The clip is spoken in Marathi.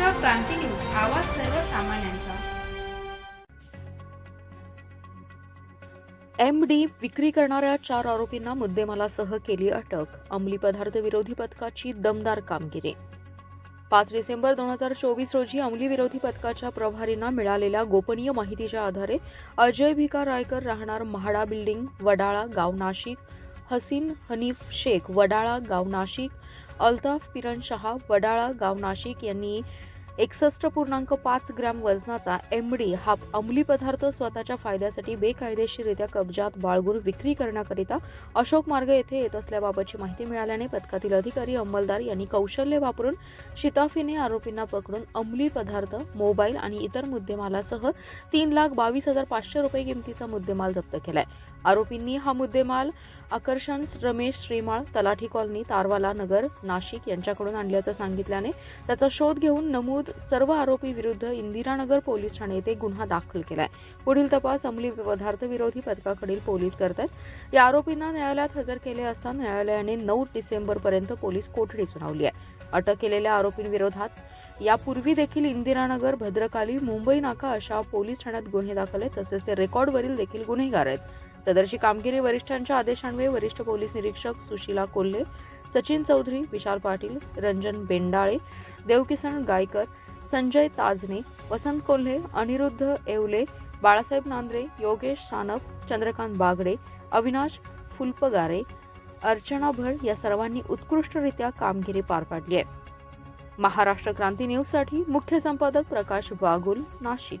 महाराष्ट्र क्रांती न्यूज आवाज सर्वसामान्यांचा. एम डी विक्री करणाऱ्या चार आरोपींना मुद्देमालासह केली अटक अंमली पदार्थ विरोधी पथकाची दमदार कामगिरी. पाच डिसेंबर दोन हजार चोवीस रोजी अंमली विरोधी पथकाच्या प्रभारींना मिळालेल्या गोपनीय माहितीच्या आधारे अजय भिका रायकर राहणार महाडा बिल्डिंग वडाळा गाव नाशिक हसीन हनीफ शेख वडाळा गाव नाशिक अल्ताफ पिरण शहा वडाळा गाव नाशिक यांनी एकसष्ट पूर्णांक पाच ग्रॅम वजनाचा एमडी हा अंमली पदार्थ स्वतःच्या फायद्यासाठी बेकायदेशीररित्या कब्जात बाळगून विक्री करण्याकरिता अशोक मार्ग येथे येत असल्याबाबतची माहिती मिळाल्याने पथकातील अधिकारी अंमलदार यांनी कौशल्य वापरून शिताफीने आरोपींना पकडून अंमली पदार्थ मोबाईल आणि इतर मुद्देमालासह तीन लाख बावीस हजार पाचशे रुपये किमतीचा मुद्देमाल जप्त केलाय. आरोपींनी हा मुद्देमाल आकर्षण रमेश श्रीमाळ तलाठी कॉलनी तारवाला नगर नाशिक यांच्याकडून आणल्याचं सांगितल्याने त्याचा शोध घेऊन नमूद सर्व आरोपी विरुद्ध इंदिरानगर पोलीस ठाणे येथे गुन्हा दाखल केलाय. पुढील तपास अंमली पदार्थ विरोधी पथकाकडील पोलीस करतात. या आरोपींना न्यायालयात हजर केले असता न्यायालयाने नऊ डिसेंबरपर्यंत पोलीस कोठडी सुनावली आहे. अटक केलेल्या आरोपींविरोधात यापूर्वी देखील इंदिरानगर भद्रकाली मुंबई नाका अशा पोलीस ठाण्यात गुन्हे दाखल आहेत तसेच ते रेकॉर्डवरील देखील गुन्हेगार आहेत. सदरची कामगिरी वरिष्ठांच्या आदेशान्वये वरिष्ठ पोलीस निरीक्षक सुशीला कोल्हे सचिन चौधरी विशाल पाटील रंजन बेंडाळे देवकिसन गायकर संजय ताजने वसंत कोल्हे अनिरुद्ध येवले बाळासाहेब नांद्रे योगेश सानप चंद्रकांत बागडे अविनाश फुलपगारे अर्चना भर या सर्वांनी उत्कृष्टरित्या कामगिरी पार पाडली आहे. महाराष्ट्र क्रांती न्यूजसाठी मुख्य संपादक प्रकाश बागुल नाशिक.